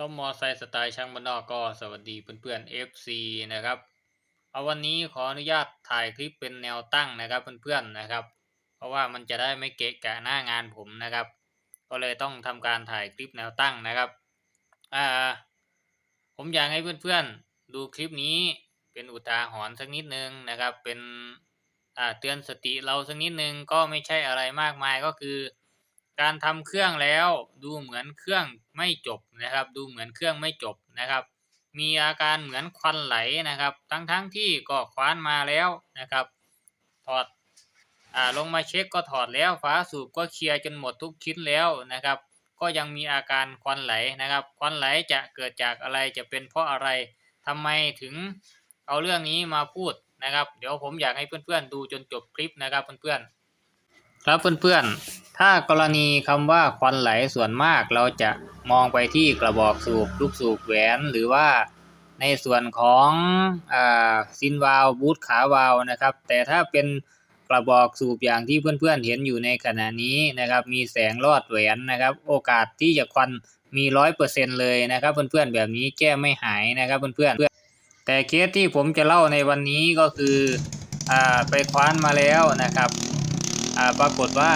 ซ่อมมอไซค์สไตล์ช่างบ้านนอกก็สวัสดีเพื่อนๆ FC นะครับ เอาวันนี้ขออนุญาตถ่ายคลิปเป็นแนวตั้งนะครับเพื่อนๆนะครับ เพราะว่ามันจะได้ไม่เกะกะหน้างานผมนะครับ ก็เลยต้องทำการถ่ายคลิปแนวตั้งนะครับอ่าผมอยากให้เพื่อนๆ ดูคลิปนี้เป็นอุทาหรณ์สักนิดนึงนะครับ เป็นอ่าเตือนสติเราสักนิดนึงก็ไม่ใช่อะไรมากมายก็คือ การทำเครื่องแล้วดูเหมือนเครื่องไม่จบนะครับ ดูเหมือนเครื่องไม่จบนะครับ มีอาการเหมือนควันไหลนะครับ ทั้งๆทที่ก็คว้านมาแล้วนะครับ ถอดอ่าลงมาเช็คก็ถอดแล้วฝาสูบก็เคลียร์จนหมดทุกชิ้นแล้วนะครับ ก็ยังมีอาการควันไหลนะครับ ควันไหลจะเกิดจากอะไรจะเป็นเพราะอะไรทำไมถึงเอาเรื่องนี้มาพูดนะครับ เดี๋ยวผมอยากให้เพื่อนๆดูจนจบคลิปนะครับเพื่อนๆ ครับเพื่อนๆ ถ้ากรณีคำว่าควันไหลส่วนมากเราจะมองไปที่กระบอกสูบลูกสูบแหวนหรือว่าในส่วนของอ่าซินวาลบูทขาวาลนะครับ แต่ถ้าเป็นกระบอกสูบอย่างที่เพื่อนๆ เห็นอยู่ในขณะนี้นะครับ มีแสงลอดแหวนนะครับ โอกาสที่จะควันมีร้อยเปอร์เซ็นเลยนะครับ เพื่อนๆแบบนี้แก้ไม่หายนะครับเพื่อนๆแต่เคสที่ผมจะเล่าในวันนี้ก็คืออ่าไปคว้านมาแล้วนะครับ ปรากฏว่า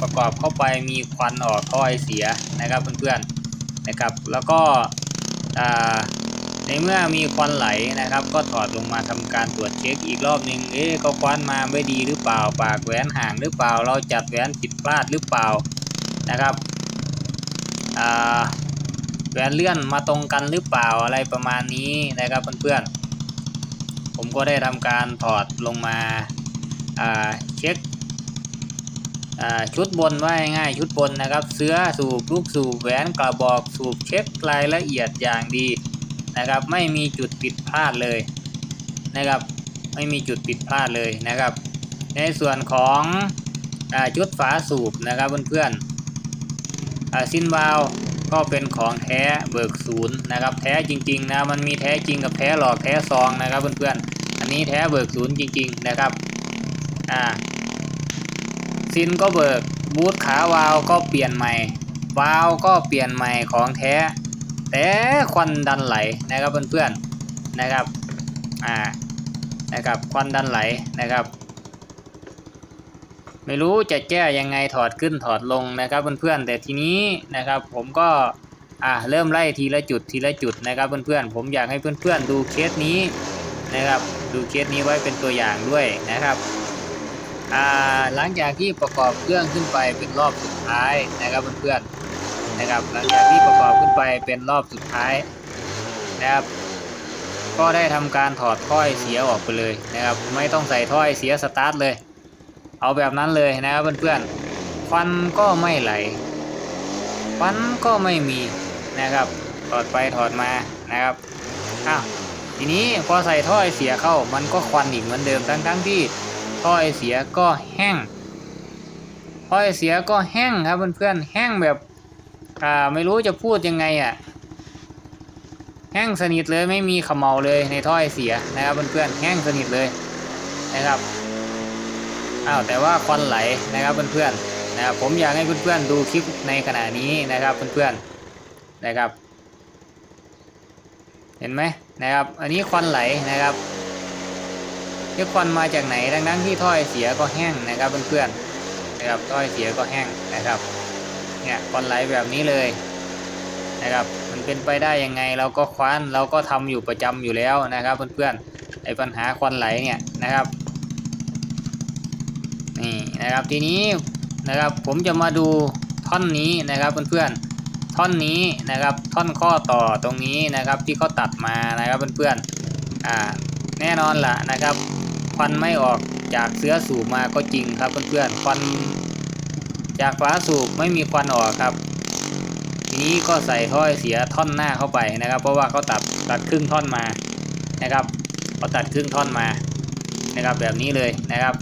ประกอบเข้าไปมีควันออกท่อไอเสียนะครับเพื่อนๆนะครับ แล้วก็ในเมื่อมีควันไหลนะครับ ก็ถอดลงมาทำการตรวจเช็คอีกรอบหนึ่งเอ๊ะก็ควันมาไม่ดีหรือเปล่า ปากแหวนห่างหรือเปล่า เราจัดแหวนผิดพลาดหรือเปล่านะครับแหวนเลื่อนมาตรงกันหรือเปล่าอะไรประมาณนี้นะครับเพื่อนๆผมก็ได้ทำการถอดลงมาาเช็ค ชุดบนว่าง่ายชุดบนนะครับ เสื้อสูบลูกสูบแหวนกระบอกสูบเช็ครายละเอียดอย่างดีนะครับ ไม่มีจุดผิดพลาดเลยนะครับ ไม่มีจุดผิดพลาดเลยนะครับ ในส่วนของอชุดฝาสูบนะครับเพื่อนๆอ่าซินวาลก็เป็นของแท้เบิกศูนย์นะครับ แท้จริงๆนะมันมีแท้จริงกับแท้หลอกแท้ซองนะครับเพื่อนๆอันนี้แท้เบิกศูนย์จริง ๆนะครับอ่า ซินก็เบิก บูทขาวาลก็เปลี่ยนใหม่ วาลก็เปลี่ยนใหม่ของแท้ แต่ควันดันไหลนะครับเพื่อนๆนะครับอ่านะครับควันดันไหลนะครับ ไม่รู้จะแก้ยังไงถอดขึ้นถอดลงนะครับเพื่อนๆแต่ทีนี้นะครับผมก็อ่าเริ่มไล่ทีละจุดทีละจุดนะครับเพื่อนๆผมอยากให้เพื่อนๆดูเคสนี้นะครับ ดูเคสนี้ไว้เป็นตัวอย่างด้วยนะครับ หลังจากที่ประกอบเครื่องขึ้นไปเป็นรอบสุดท้ายนะครับเพื่อนๆนะครับ หลังจากที่ประกอบขึ้นไปเป็นรอบสุดท้ายนะครับ ก็ได้ทำการถอดถ้อยเสียออกไปเลยนะครับ ไม่ต้องใส่ถ้อยเสียสตาร์ทเลย เอาแบบนั้นเลยนะครับเพื่อนๆควันก็ไม่ไหลควันก็ไม่มีนะครับ ถอดไปถอดมานะครับอ้าวทีนี้พอใส่ถ้อยเสียเข้ามันก็ควันอีกเหมือนเดิมทั้งๆที่ ถ้อยเสียก็แห้งถ้อยเสียก็แห้งครับเพื่อนๆแห้งแบบอ่าไม่รู้จะพูดยังไงอะแห้งสนิทเลยไม่มีขมเมาเลยในถ้อยเสียนะครับเพื่อนๆแห้งสนิทเลยนะครับอ้าวแต่ว่าควันไหลนะครับเพื่อนๆนะครับผมอยากให้เพื่อนๆดูคลิปในขณะนี้นะครับเพื่อนๆนะครับ เห็นไหมนะครับ อันนี้ควันไหลนะครับ ที่ควันมาจากไหนดังนั้นที่ถ้อยเสียก็แห้งนะครับเพื่อนๆนะครับถ้อยเสียก็แห้งนะครับเนี่ยควันไหลแบบนี้เลยนะครับมันเป็นไปได้ยังไงเราก็คว้านเราก็ทำอยู่ประจำอยู่แล้วนะครับเพื่อนๆไอ้ปัญหาควันไหลเนี่ยนะครับนี่นะครับทีนี้นะครับผมจะมาดูท่อนนี้นะครับเพื่อนๆท่อนนี้นะครับท่อนข้อต่อตรงนี้นะครับที่เขาตัดมานะครับเพื่อนๆอ่าแน่นอนล่ะนะครับ ควันไม่ออกจากเสื้อสูบมาก็จริงครับเพื่อนๆควันจากฝาสูบไม่มีควันออกครับ ทีนี้ก็ใส่ถ้อยเสียท่อนหน้าเข้าไปนะครับ เพราะว่าเขาตัดตัดครึ่งท่อนมานะครับเขาตัดครึ่งท่อนมานะครับแบบนี้เลยนะครับ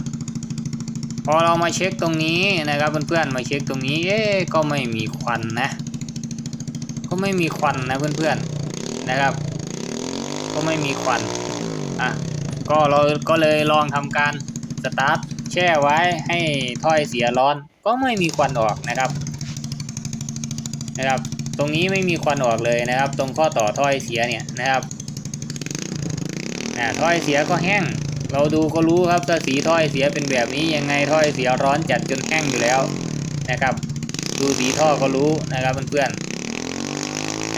พอเรามาเช็คตรงนี้นะครับเพื่อนๆมาเช็คตรงนี้เอ๊ก็ไม่มีควันนะ ก็ไม่มีควันนะเพื่อนๆนะครับ ก็ไม่มีควันอะ ก็เราก็เลยลองทำการสตาร์ทแช่ไว้ให้ถ้อยเสียร้อน ก็ไม่มีควันออกนะครับ นะครับ ตรงนี้ไม่มีควันออกเลยนะครับ ตรงข้อต่อถ้อยเสียเนี่ยนะครับอ่าถ้อยเสียก็แห้ง เราดูก็รู้ครับถ้าสีถ้อยเสียเป็นแบบนี้ยังไงถ้อยเสียร้อนจัดจนแห้งอยู่แล้วนะครับ ดูสีท่อก็รู้นะครับเพื่อนๆ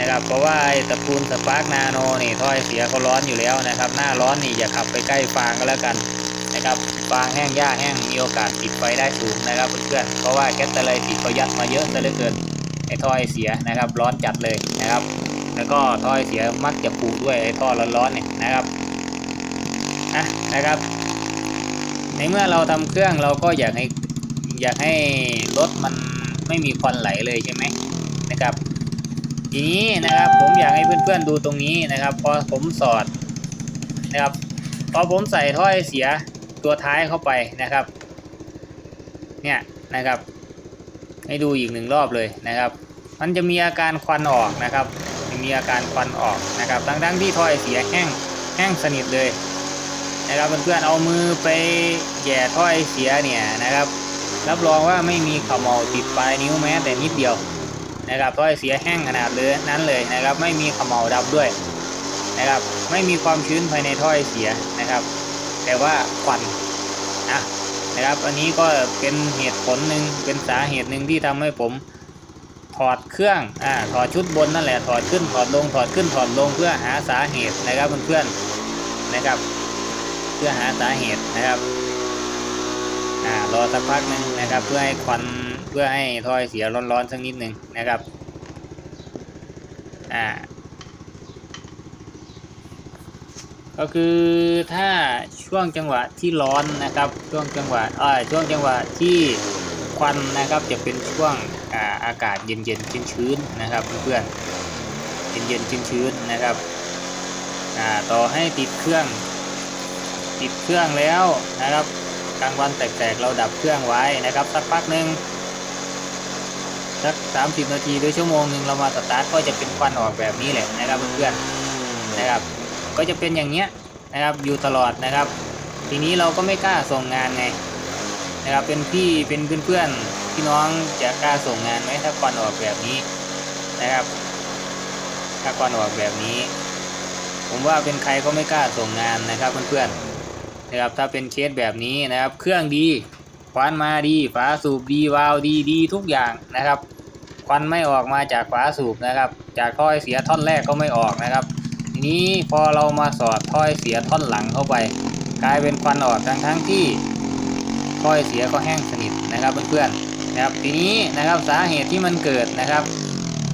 นะครับเพราะว่าไอ้ตะกูลสปาร์กนาโนนี่ถ้อยเสียก็ร้อนอยู่แล้วนะครับ หน้าร้อนนี่อย่าขับไปใกล้ฟางก็แล้วกันนะครับฟางแห้งหญ้าแห้งมีโอกาสติดไฟได้สูงนะครับเพื่อนๆเพราะว่าแก๊สตะไลติดเขายัดมาเยอะซะเหลือเกินไอ้ถ้อยเสียนะครับ ร้อนจัดเลยนะครับ แล้วก็ถ้อยเสียมักจะปูด้วยไอ้ท่อร้อนๆเนี่ยนะครับอะนะครับ ในเมื่อเราทำเครื่องเราก็อยากให้อยากให้รถมันไม่มีควันไหลเลยใช่ไหมนะครับ ทีนี้นะครับผมอยากให้เพื่อนๆดูตรงนี้นะครับ พอผมสอดนะครับพอผมใส่ถ้อยเสียตัวท้ายเข้าไปนะครับ เนี่ยนะครับ ให้ดูอีกหนึ่งรอบเลยนะครับ มันจะมีอาการควันออกนะครับจะมีอาการควันออกนะครับทั้งๆที่ถ้อยเสียแห้งแห้งสนิทเลยนะครับเพื่อนๆเอามือไปแย่ถ้อยเสียเนี่ยนะครับ รับรองว่าไม่มีขมเหลาติดปลายนิ้วแม้แต่นิดเดียว นะครับถ้อยเสียแห้งขนาดเลยนั้นเลยนะครับ ไม่มีขมเหลาดำด้วยนะครับ ไม่มีความชื้นภายในถ้อยเสียนะครับ แต่ว่าควันนะนะครับ อันนี้ก็เป็นเหตุผลหนึ่งเป็นสาเหตุหนึ่งที่ทำให้ผมถอดเครื่องอ่าถอดชุดบนนั่นแหละถอดขึ้นถอดลงถอดขึ้นถอดลงเพื่อหาสาเหตุนะครับเพื่อนๆนะครับ เพื่อหาสาเหตุนะครับอ่ารอสักพักหนึ่งนะครับ เพื่อให้ควัน เพื่อให้ถ้อยเสียร้อนๆสักนิดหนึ่งนะครับอ่าก็คือถ้าช่วงจังหวะที่ร้อนนะครับ ช่วงจังหวะอ่าช่วงจังหวะที่ควันนะครับจะเป็นช่วงอ่าอากาศเย็นๆชื้นๆนะครับเพื่อนเย็นๆชื้นๆนะครับอ่าต่อให้ติดเครื่อง ติดเครื่องแล้วนะครับกลางวันแตกๆเราดับเครื่องไว้นะครับสักพักหนึ่ง สักสามสิบนาทีหรือชั่วโมงหนึ่งเรามาสตาร์ทก็จะเป็นควันออกแบบนี้แหละนะครับเพื่อนๆนะครับ ก็จะเป็นอย่างเนี้ยนะครับอยู่ตลอดนะครับ ทีนี้เราก็ไม่กล้าส่งงานไงนะครับเป็นพี่เป็นเพื่อนๆพี่น้องจะกล้าส่งงานไหมถ้าควันออกแบบนี้นะครับ ถ้าควันออกแบบนี้ ผมว่าเป็นใครก็ไม่กล้าส่งงานนะครับเพื่อนๆนะครับถ้าเป็นเคสแบบนี้นะครับ เครื่องดี ควันมาดีฝาสูบดีวาล์วดีดีทุกอย่างนะครับ ควันไม่ออกมาจากฝาสูบนะครับ จากท่อยเสียท่อนแรกก็ไม่ออกนะครับ ทีนี้พอเรามาสอดท่อยเสียท่อนหลังเข้าไป กลายเป็นควันออกทั้งทั้งที่ท่อยเสียก็แห้งสนิทนะครับเพื่อนๆนะครับทีนี้นะครับสาเหตุที่มันเกิดนะครับ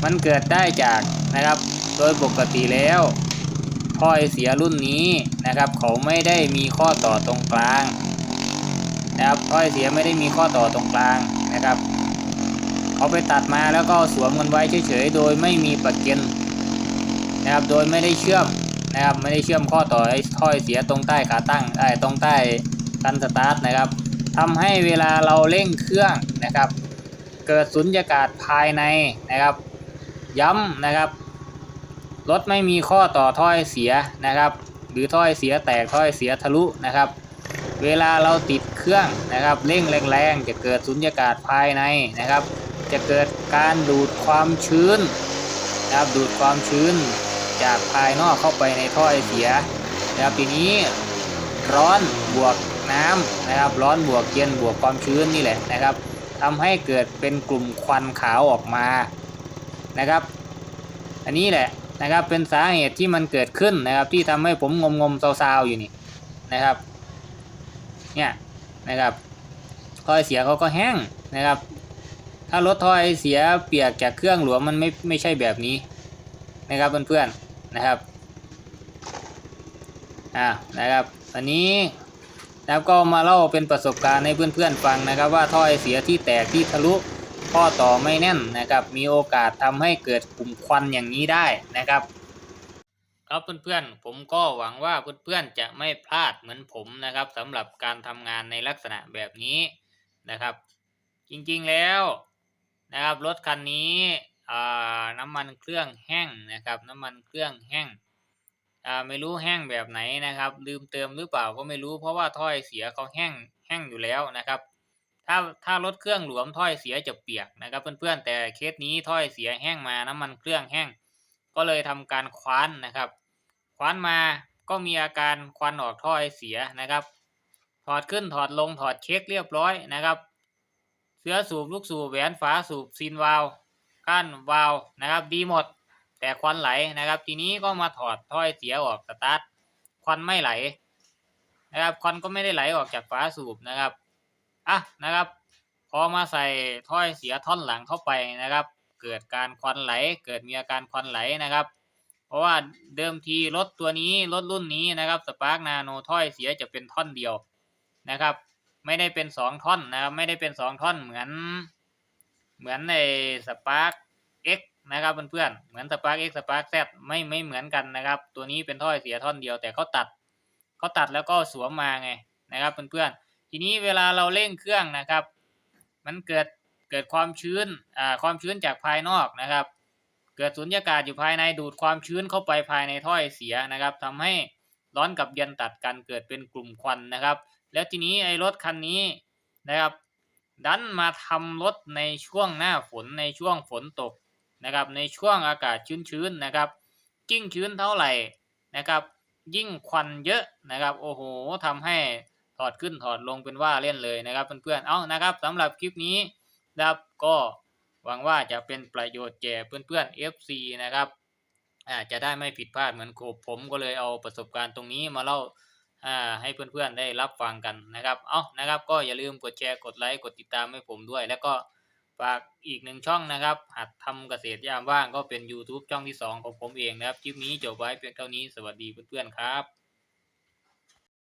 มันเกิดได้จากนะครับโดยปกติแล้วถ้อยเสียรุ่นนี้นะครับ เขาไม่ได้มีข้อต่อตรงกลาง นะครับถ้อยเสียไม่ได้มีข้อต่อตรงกลางนะครับเขาไปตัดมาแล้วก็สวมกันไว้เฉยๆ โดยไม่มีปักเกนนะครับโดยไม่ได้เชื่อมนะครับไม่ได้เชื่อมข้อต่อไอ้ถ้อยเสียตรงใต้ขาตั้งไอ้ตรงใต้คันสตาร์ทนะครับทำให้เวลาเราเร่งเครื่องนะครับ เกิดสุญญากาศภายในนะครับ ย้ำนะครับรถไม่มีข้อต่อถ้อยเสียนะครับ หรือถ้อยเสียแตกถ้อยเสียทะลุนะครับ เวลาเราติด เครื่องนะครับเร่งแรงๆจะเกิดสุญญากาศภายในนะครับ จะเกิดการดูดความชื้นนะครับดูดความชื้นจากภายนอกเข้าไปในถ้อยเสียนะครับทีนี้ร้อนบวกน้ำนะครับ ร้อนบวกเย็นบวกความชื้นนี่แหละนะครับทำให้เกิดเป็นกลุ่มควันขาวออกมานะครับ อันนี้แหละนะครับเป็นสาเหตุที่มันเกิดขึ้นนะครับที่ทำให้ผมงมงมๆซาวๆอยู่นี่นะครับ เนี่ย นะครับถ้อยเสียเขาก็แห้งนะครับ ถ้ารถถ้อยเสียเปียกจากเครื่องหลวมมันไม่ไม่ใช่แบบนี้นะครับเพื่อนๆนะครับอ่านะครับอันนี้นะครับก็มาเล่าเป็นประสบการณ์ให้เพื่อนๆฟังนะครับ ว่าถ้อยเสียที่แตกที่ทะลุข้อต่อไม่แน่นนะครับ มีโอกาสทำให้เกิดกลุ่มควันอย่างนี้ได้นะครับ ครับเพื่อนๆ ผมก็หวังว่าเพื่อนๆ จะไม่พลาดเหมือนผมนะครับสำหรับการทำงานในลักษณะแบบนี้นะครับ จริงๆแล้วนะครับรถคันนี้น้ำมันเครื่องแห้งนะครับน้ำมันเครื่องแห้งไม่รู้แห้งแบบไหนนะครับ ลืมเติมหรือเปล่าก็ไม่รู้เพราะว่าถ้อยเสียเขาแห้งแห้งอยู่แล้วนะครับ ถ้าถ้ารถเครื่องหลวมถ้อยเสียจะเปียกนะครับ เพื่อนๆแต่เคสนี้ถ้อยเสียแห้งมาน้ำมันเครื่องแห้ง ก็เลยทำการคว้านนะครับ คว้านมาก็มีอาการควันออกถ้อยเสียนะครับ ถอดขึ้นถอดลงถอดเช็คเรียบร้อยนะครับ เสื้อสูบลูกสูบแหวนฝาสูบซีนวาลก้านวาลนะครับ ดีหมด แต่ควันไหลนะครับ ทีนี้ก็มาถอดถ้อยเสียออกสตาร์ทควันไม่ไหลนะครับควันก็ไม่ได้ไหลออกจากฝาสูบนะครับอะนะครับ พอมาใส่ถ้อยเสียท่อนหลังเข้าไปนะครับ เกิดการควันไหล เกิดมีอาการควันไหลนะครับ เพราะว่าเดิมทีรถตัวนี้รถรุ่นนี้นะครับสปาร์กนาโนถ้อยเสียจะเป็นท่อนเดียวนะครับ ไม่ได้เป็นสองท่อนนะครับไม่ได้เป็นสองท่อนเหมือน เหมือนในสปาร์ก X นะครับเพื่อนๆเหมือนสปาร์ก X สปาร์ก Z ไม่ไม่เหมือนกันนะครับ ตัวนี้เป็นถ้อยเสียท่อนเดียวแต่เขาตัดเขาตัดแล้วก็สวมมาไงนะครับเพื่อนๆทีนี้เวลาเราเร่งเครื่องนะครับ มันเกิด เกิดความชื้นอ่าความชื้นจากภายนอกนะครับ เกิดสุญญากาศอยู่ภายในดูดความชื้นเข้าไปภายในถ้อยเสียนะครับทำให้ร้อนกับเย็นตัดกันเกิดเป็นกลุ่มควันนะครับ แล้วทีนี้ไอ้รถคันนี้นะครับ ดันมาทำรถในช่วงหน้าฝนในช่วงฝนตกนะครับ ในช่วงอากาศชื้นๆนะครับยิ่งชื้นเท่าไหร่นะครับ ยิ่งควันเยอะนะครับ โอ้โหทำให้ถอดขึ้นถอดลงเป็นว่าเล่นเลยนะครับเพื่อนๆ เอานะครับสำหรับคลิปนี้ นะครับ ก็หวังว่าจะเป็นประโยชน์แก่เพื่อนๆ FC นะครับอ่าจะได้ไม่ผิดพลาดเหมือนโคผมก็เลยเอาประสบการณ์ตรงนี้มาเล่าอ่าให้เพื่อนๆได้รับฟังกันนะครับเอานะครับ ก็อย่าลืมกดแชร์กดไลค์กดติดตามให้ผมด้วย แล้วก็ฝากอีกหนึ่งช่องนะครับหัดทำเกษตรยามว่างก็เป็น YouTube ช่องที่ 2 ของผมเองนะครับ คลิปนี้จบไว้เพียงเท่านี้สวัสดีเพื่อนๆครับ